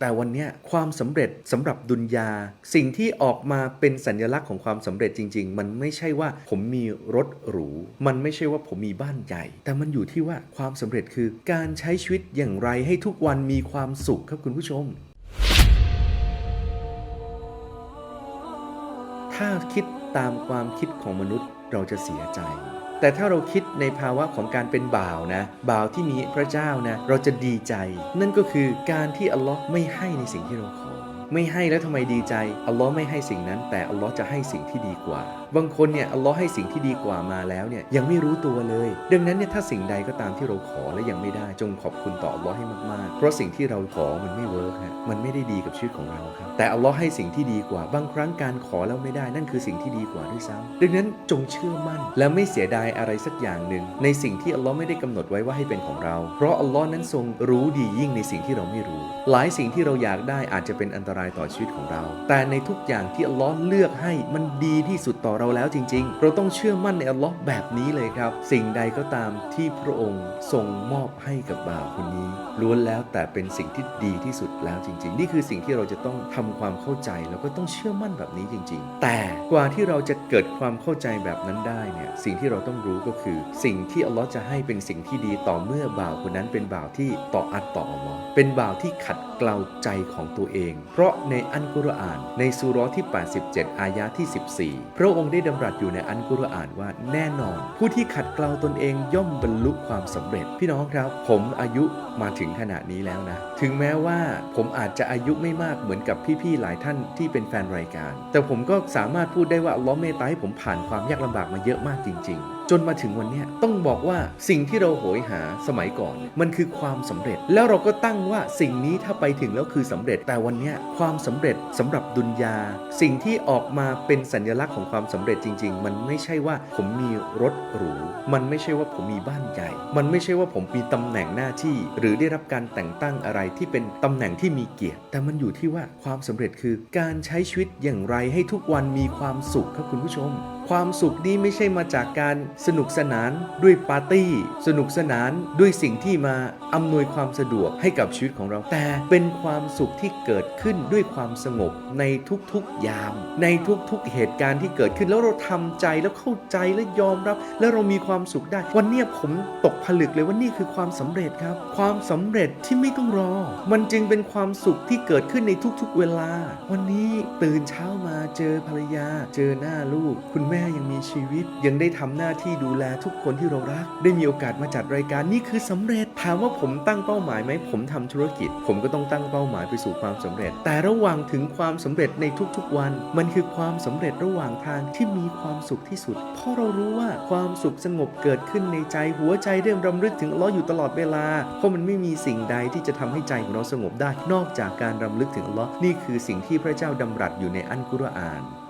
แต่วันนี้ความสำเร็จสำหรับดุนยา สิ่งที่ออกมาเป็นสัญลักษณ์ของความสำเร็จจริง ๆ มันไม่ใช่ว่าผมมีรถหรู มันไม่ใช่ว่าผมมีบ้านใหญ่ แต่มันอยู่ที่ว่าความสำเร็จคือการใช้ชีวิตอย่างไรให้ทุกวันมีความสุขครับคุณผู้ชม ถ้าคิดตามความคิดของมนุษย์เราจะเสียใจ แต่ถ้าเราคิดในภาวะของการเป็นบ่าวนะ บ่าวที่มีพระเจ้านะ เราจะดีใจ นั่นก็คือการที่อัลลอฮ์ไม่ให้ในสิ่งที่เราขอ ไม่ให้แล้วทำไมดีใจอัลลอฮ์ไม่ให้สิ่งนั้น แต่อัลลอฮ์จะให้สิ่งที่ดีกว่า บางคนเนี่ยอัลลอฮ์ให้สิ่งที่ดีกว่ามาแล้วเนี่ยยังไม่รู้ตัวเลย ดังนั้นเนี่ยถ้าสิ่งใดก็ตามที่เราขอและยังไม่ได้จงขอบคุณต่ออัลลอฮ์ให้มากๆ เพราะสิ่งที่เราขอมันไม่เวิร์กฮะมันไม่ได้ดีกับชีวิตของเราครับแต่อัลลอฮ์ให้สิ่งที่ดีกว่า บางครั้งการขอแล้วไม่ได้นั่นคือสิ่งที่ดีกว่าด้วยซ้ำดังนั้นจงเชื่อมั่น และไม่เสียดายอะไรสักอย่างหนึ่งในสิ่งที่อัลลอฮ์ไม่ได้กำหนดไว้ว่าให้เป็นของเรา เพราะอัลลอฮ์นั้นทรงรู้ดียิ่งในสิ่งที่เราไม่รู้ หลายสิ่งที่เราอยากได้อาจจะเป็นอันตรายต่อชีวิตของเรา แต่ในทุกอย่างที่อัลลอฮ์เลือกให้มันดีที่สุดต่อเราแล้วจริง ๆ เราต้องเชื่อมั่นในอัลลอฮ์แบบนี้เลยครับ สิ่งใดก็ตามที่พระองค์ทรงมอบให้กับบ่าวคนนี้ล้วนแล้วแต่เป็นสิ่งที่ดีที่สุดแล้วจริง ๆ นี่คือสิ่งที่เราจะต้องทำความเข้าใจแล้วก็ต้องเชื่อมั่นแบบนี้จริง ๆ แต่กว่าที่เราจะเกิดความเข้าใจแบบนั้นได้เนี่ยสิ่งที่เราต้องรู้ก็คือ สิ่งที่อัลลอฮ์จะให้เป็นสิ่งที่ดีต่อเมื่อบ่าวคนนั้นเป็นบ่าวที่ต่ออัดต่ออัลลอฮ์เป็นบ่าวที่ขัดเกลาใจของตัวเอง เพราะในอันกุรอาน ในสุราะห์ที่ 87 อายะที่ 14 พระองค์ได้ดำรัสอยู่ในอันกุรอานว่าแน่นอน ผู้ที่ขัดเกลาตนเองย่อมบรรลุความสำเร็จ พี่น้องครับ ผมอายุมาถึงขนาดนี้แล้วนะ ถึงแม้ว่าผมอาจจะอายุไม่มากเหมือนกับพี่ๆหลายท่านที่เป็นแฟนรายการ แต่ผมก็สามารถพูดได้ว่าลเลอเมตตาให้ผมผ่านความยากลำบากมาเยอะมากจริง ๆ จนมาถึงวันนี้ต้องบอกว่าสิ่งที่เราโหยหาสมัยก่อน มันคือความสำเร็จ แล้วเราก็ตั้งว่าสิ่งนี้ถ้าไปถึงแล้วคือสำเร็จ แต่วันนี้ความสำเร็จสำหรับดุนยา สิ่งที่ออกมาเป็นสัญลักษณ์ของความสำเร็จจริง ๆ มันไม่ใช่ว่าผมมีรถหรู มันไม่ใช่ว่าผมมีบ้านใหญ่ มันไม่ใช่ว่าผมมีตำแหน่งหน้าที่ หรือได้รับการแต่งตั้งอะไรที่เป็นตำแหน่งที่มีเกียรติ แต่มันอยู่ที่ว่าความสำเร็จคือการใช้ชีวิตอย่างไรให้ทุกวันมีความสุขครับคุณผู้ชมความสุขนี้ไม่ใช่มาจากการสนุกสนานด้วยปาร์ตี้ สนุกสนานด้วยสิ่งที่มาอำนวยความสะดวกให้กับชีวิตของเรา แต่เป็นความสุขที่เกิดขึ้นด้วยความสงบในทุกๆยาม ในทุกๆเหตุการณ์ที่เกิดขึ้นแล้วเราทำใจแล้วเข้าใจและยอมรับ แล้วเรามีความสุขได้ วันเนี้ยผมตกผลึกเลยว่านี่คือความสำเร็จครับ ความสำเร็จที่ไม่ต้องรอ มันจึงเป็นความสุขที่เกิดขึ้นในทุกๆเวลา วันนี้ตื่นเช้ามาเจอภรรยา เจอหน้าลูกคุณแม่ม่ยังมีชีวิต ยังได้ทำหน้าที่ดูแลทุกคนที่เรารัก ได้มีโอกาสมาจัดรายการนี่คือสำเร็จ ถามว่าผมตั้งเป้าหมายไหมผมทำธุรกิจ ผมก็ต้องตั้งเป้าหมายไปสู่ความสำเร็จ แต่ระหว่างถึงความสำเร็จในทุกๆวัน มันคือความสำเร็จระหว่างทางที่มีความสุขที่สุด เพราะเรารู้ว่าความสุขสงบเกิดขึ้นในใจหัวใจเริ่มรำลึกถึงอัลเลอฮ์อยู่ตลอดเวลา เพราะมันไม่มีสิ่งใดที่จะทำให้ใจของเราสงบได้ นอกจากการรำลึกถึงอัลเลอฮ์นี่คือสิ่งที่พระเจ้าดำรัสอยู่ในอันกุรอาน